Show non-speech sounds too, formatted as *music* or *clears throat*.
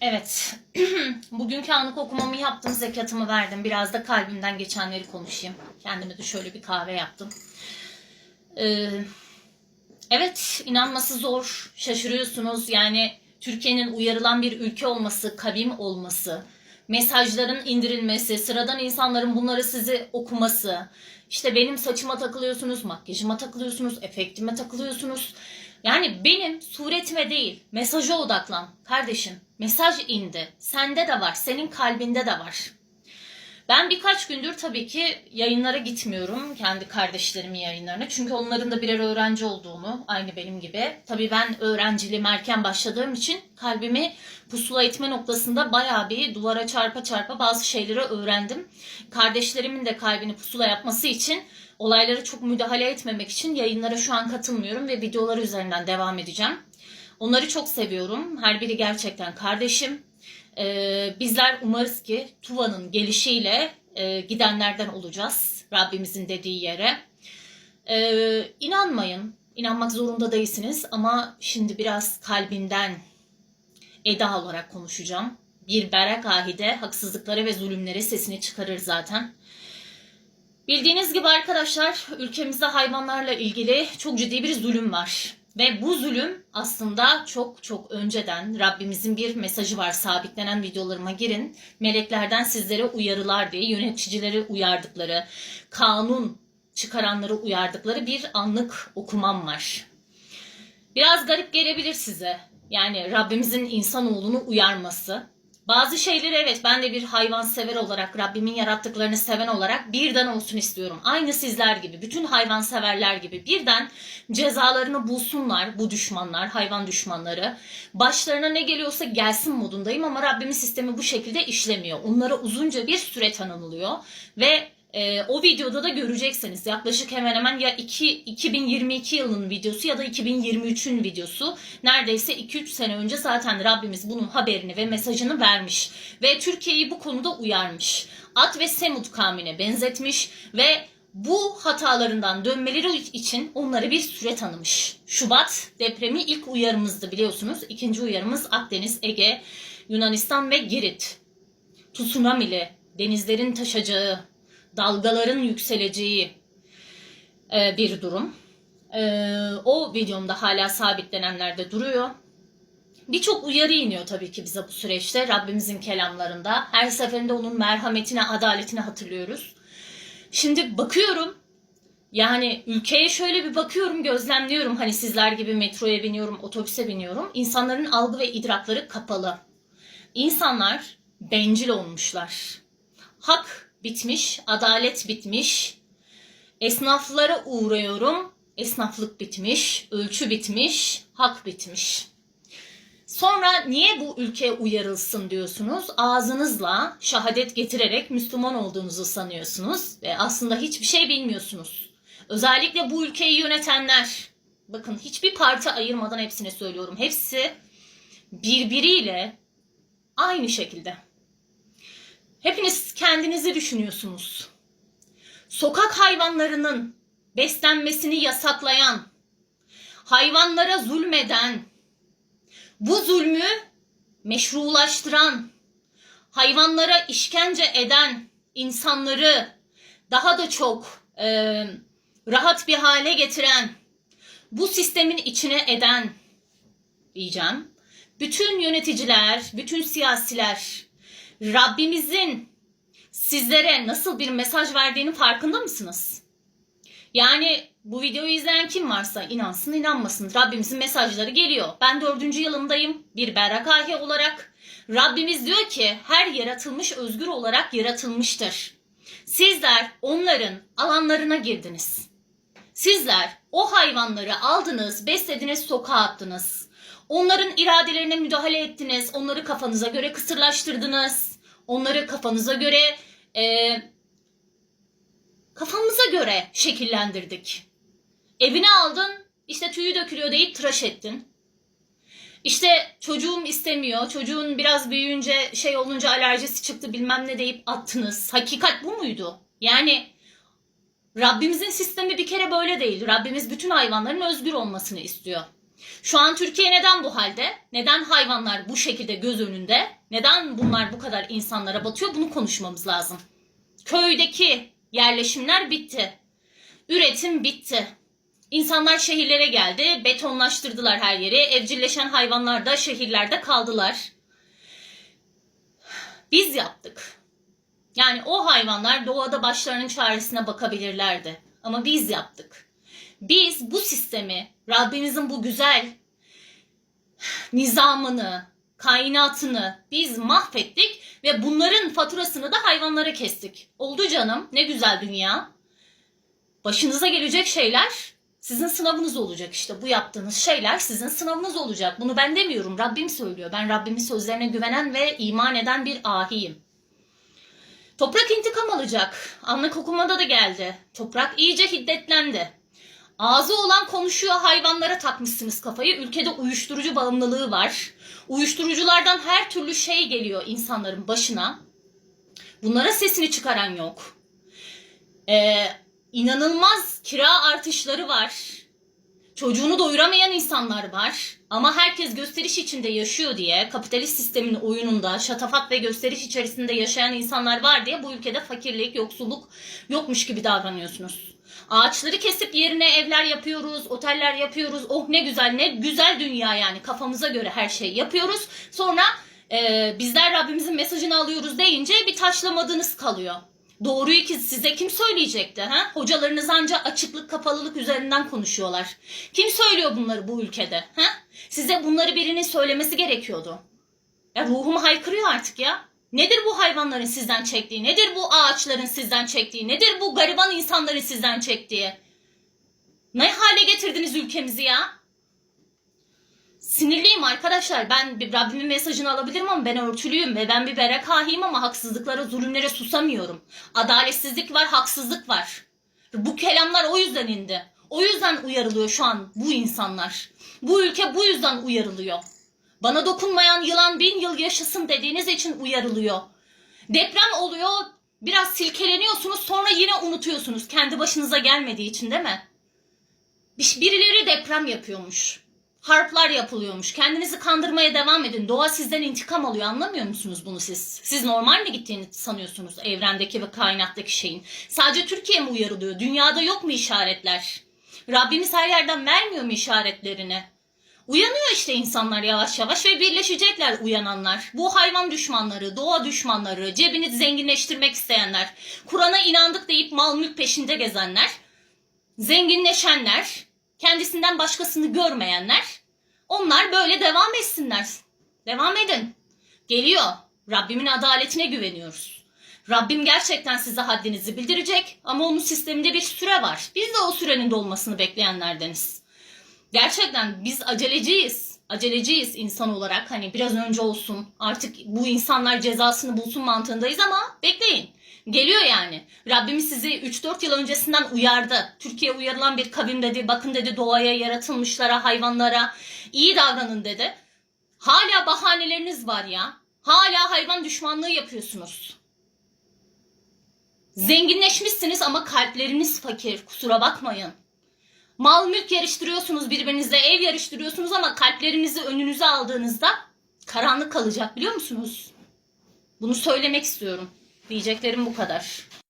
Evet. *clears throat* Bugünkü anlık okumamı yaptım, zekatımı verdim. Biraz da kalbimden geçenleri konuşayım. Kendime de şöyle bir kahve yaptım. Ee, evet, inanması zor. Şaşırıyorsunuz. Yani Türkiye'nin uyarılan bir ülke olması, kavim olması, mesajların indirilmesi, sıradan insanların bunları sizi okuması, işte benim saçıma takılıyorsunuz, makyajıma takılıyorsunuz, efektime takılıyorsunuz. Yani benim suretime değil, mesaja odaklan kardeşim. Mesaj indi. Sende de var, senin kalbinde de var. Ben birkaç gündür tabii ki yayınlara gitmiyorum. Kendi kardeşlerimin yayınlarına. Çünkü onların da birer öğrenci olduğunu, aynı benim gibi. Tabii ben öğrenciliğime erken başladığım için kalbimi pusula etme noktasında bayağı bir duvara çarpa çarpa bazı şeyleri öğrendim. Kardeşlerimin de kalbini pusula yapması için olaylara çok müdahale etmemek için yayınlara şu an katılmıyorum ve videoları üzerinden devam edeceğim. Onları çok seviyorum. Her biri gerçekten kardeşim. Ee, bizler umarız ki Tuva'nın gelişiyle e, gidenlerden olacağız. Rabbimizin dediği yere. Ee, inanmayın. İnanmak zorunda değilsiniz ama şimdi biraz kalbimden Eda olarak konuşacağım. Bir berek ahide haksızlıkları ve zulümleri sesini çıkarır zaten. Bildiğiniz gibi arkadaşlar ülkemizde hayvanlarla ilgili çok ciddi bir zulüm var. Ve bu zulüm aslında çok çok önceden Rabbimizin bir mesajı var. Sabitlenen videolarıma girin. Meleklerden sizlere uyarılar diye yöneticileri uyardıkları, kanun çıkaranları uyardıkları bir anlık okumam var. Biraz garip gelebilir size. Yani Rabbimizin insanoğlunu uyarması. Bazı şeyleri evet ben de bir hayvan sever olarak Rabbimin yarattıklarını seven olarak birden olsun istiyorum. Aynı sizler gibi bütün hayvan severler gibi birden cezalarını bulsunlar bu düşmanlar hayvan düşmanları. Başlarına ne geliyorsa gelsin modundayım ama Rabbimin sistemi bu şekilde işlemiyor. Onlara uzunca bir süre tanınılıyor ve e, o videoda da göreceksiniz. Yaklaşık hemen hemen ya 2, 2022 yılının videosu ya da 2023'ün videosu. Neredeyse 2-3 sene önce zaten Rabbimiz bunun haberini ve mesajını vermiş. Ve Türkiye'yi bu konuda uyarmış. At ve Semud kavmine benzetmiş ve bu hatalarından dönmeleri için onları bir süre tanımış. Şubat depremi ilk uyarımızdı biliyorsunuz. İkinci uyarımız Akdeniz, Ege, Yunanistan ve Girit. Tsunami'li, denizlerin taşacağı, dalgaların yükseleceği e, bir durum. E, o videomda hala sabitlenenlerde duruyor. Birçok uyarı iniyor tabii ki bize bu süreçte Rabbimizin kelamlarında. Her seferinde onun merhametine, adaletine hatırlıyoruz. Şimdi bakıyorum yani ülkeye şöyle bir bakıyorum, gözlemliyorum. Hani sizler gibi metroya biniyorum, otobüse biniyorum. İnsanların algı ve idrakları kapalı. İnsanlar bencil olmuşlar. Hak bitmiş, adalet bitmiş. Esnaflara uğruyorum. Esnaflık bitmiş, ölçü bitmiş, hak bitmiş. Sonra niye bu ülke uyarılsın diyorsunuz? Ağzınızla şahadet getirerek Müslüman olduğunuzu sanıyorsunuz ve aslında hiçbir şey bilmiyorsunuz. Özellikle bu ülkeyi yönetenler, bakın hiçbir parti ayırmadan hepsini söylüyorum. Hepsi birbiriyle aynı şekilde. Hepiniz kendinizi düşünüyorsunuz. Sokak hayvanlarının beslenmesini yasaklayan, hayvanlara zulmeden, bu zulmü meşrulaştıran, hayvanlara işkence eden insanları daha da çok e, rahat bir hale getiren, bu sistemin içine eden diyeceğim. Bütün yöneticiler, bütün siyasiler, Rabbimizin sizlere nasıl bir mesaj verdiğinin farkında mısınız? Yani bu videoyu izleyen kim varsa inansın inanmasın. Rabbimizin mesajları geliyor. Ben dördüncü yılımdayım bir berakahi olarak. Rabbimiz diyor ki her yaratılmış özgür olarak yaratılmıştır. Sizler onların alanlarına girdiniz. Sizler o hayvanları aldınız, beslediniz, sokağa attınız. Onların iradelerine müdahale ettiniz. Onları kafanıza göre kısırlaştırdınız. Onları kafanıza göre e, kafamıza göre şekillendirdik. Evine aldın, işte tüyü dökülüyor deyip tıraş ettin. İşte çocuğum istemiyor, çocuğun biraz büyüyünce şey olunca alerjisi çıktı bilmem ne deyip attınız. Hakikat bu muydu? Yani Rabbimizin sistemi bir kere böyle değil. Rabbimiz bütün hayvanların özgür olmasını istiyor. Şu an Türkiye neden bu halde? Neden hayvanlar bu şekilde göz önünde? Neden bunlar bu kadar insanlara batıyor? Bunu konuşmamız lazım. Köydeki yerleşimler bitti. Üretim bitti. İnsanlar şehirlere geldi, betonlaştırdılar her yeri. Evcilleşen hayvanlar da şehirlerde kaldılar. Biz yaptık. Yani o hayvanlar doğada başlarının çaresine bakabilirlerdi. Ama biz yaptık. Biz bu sistemi, Rabbimizin bu güzel nizamını, kainatını biz mahvettik ve bunların faturasını da hayvanlara kestik. Oldu canım, ne güzel dünya. Başınıza gelecek şeyler sizin sınavınız olacak işte. Bu yaptığınız şeyler sizin sınavınız olacak. Bunu ben demiyorum, Rabbim söylüyor. Ben Rabbimin sözlerine güvenen ve iman eden bir ahiyim. Toprak intikam alacak. Anlık okumada da geldi. Toprak iyice hiddetlendi. Ağzı olan konuşuyor hayvanlara takmışsınız kafayı. Ülkede uyuşturucu bağımlılığı var. Uyuşturuculardan her türlü şey geliyor insanların başına. Bunlara sesini çıkaran yok. Ee, inanılmaz kira artışları var. Çocuğunu doyuramayan insanlar var. Ama herkes gösteriş içinde yaşıyor diye, kapitalist sistemin oyununda, şatafat ve gösteriş içerisinde yaşayan insanlar var diye bu ülkede fakirlik, yoksulluk yokmuş gibi davranıyorsunuz. Ağaçları kesip yerine evler yapıyoruz, oteller yapıyoruz. Oh ne güzel, ne güzel dünya yani. Kafamıza göre her şeyi yapıyoruz. Sonra e, bizler Rabbimizin mesajını alıyoruz deyince bir taşlamadığınız kalıyor. Doğruyu ki size kim söyleyecekti? Ha? Hocalarınız ancak açıklık kapalılık üzerinden konuşuyorlar. Kim söylüyor bunları bu ülkede? Ha? Size bunları birinin söylemesi gerekiyordu. Ya ruhum haykırıyor artık ya. Nedir bu hayvanların sizden çektiği? Nedir bu ağaçların sizden çektiği? Nedir bu gariban insanların sizden çektiği? Ne hale getirdiniz ülkemizi ya? Sinirliyim arkadaşlar. Ben bir Rabbimin mesajını alabilirim ama ben örtülüyüm ve ben bir berekahiyim ama haksızlıklara, zulümlere susamıyorum. Adaletsizlik var, haksızlık var. Bu kelamlar o yüzden indi. O yüzden uyarılıyor şu an bu insanlar. Bu ülke bu yüzden uyarılıyor. Bana dokunmayan yılan bin yıl yaşasın dediğiniz için uyarılıyor. Deprem oluyor, biraz silkeleniyorsunuz sonra yine unutuyorsunuz. Kendi başınıza gelmediği için değil mi? Bir- Birileri deprem yapıyormuş. Harplar yapılıyormuş. Kendinizi kandırmaya devam edin. Doğa sizden intikam alıyor. Anlamıyor musunuz bunu siz? Siz normal mi gittiğini sanıyorsunuz evrendeki ve kainattaki şeyin? Sadece Türkiye mi uyarılıyor? Dünyada yok mu işaretler? Rabbimiz her yerden vermiyor mu işaretlerini? Uyanıyor işte insanlar yavaş yavaş ve birleşecekler uyananlar. Bu hayvan düşmanları, doğa düşmanları, cebini zenginleştirmek isteyenler, Kur'an'a inandık deyip mal mülk peşinde gezenler, zenginleşenler, kendisinden başkasını görmeyenler, onlar böyle devam etsinler. Devam edin. Geliyor. Rabbimin adaletine güveniyoruz. Rabbim gerçekten size haddinizi bildirecek ama onun sisteminde bir süre var. Biz de o sürenin dolmasını bekleyenlerdeniz. Gerçekten biz aceleciyiz. Aceleciyiz insan olarak. Hani biraz önce olsun. Artık bu insanlar cezasını bulsun mantığındayız ama bekleyin. Geliyor yani. Rabbimiz sizi 3-4 yıl öncesinden uyardı. Türkiye uyarılan bir kavim dedi. Bakın dedi doğaya, yaratılmışlara, hayvanlara iyi davranın dedi. Hala bahaneleriniz var ya. Hala hayvan düşmanlığı yapıyorsunuz. Zenginleşmişsiniz ama kalpleriniz fakir. Kusura bakmayın. Mal mülk yarıştırıyorsunuz birbirinizle, ev yarıştırıyorsunuz ama kalplerinizi önünüze aldığınızda karanlık kalacak biliyor musunuz? Bunu söylemek istiyorum. Diyeceklerim bu kadar.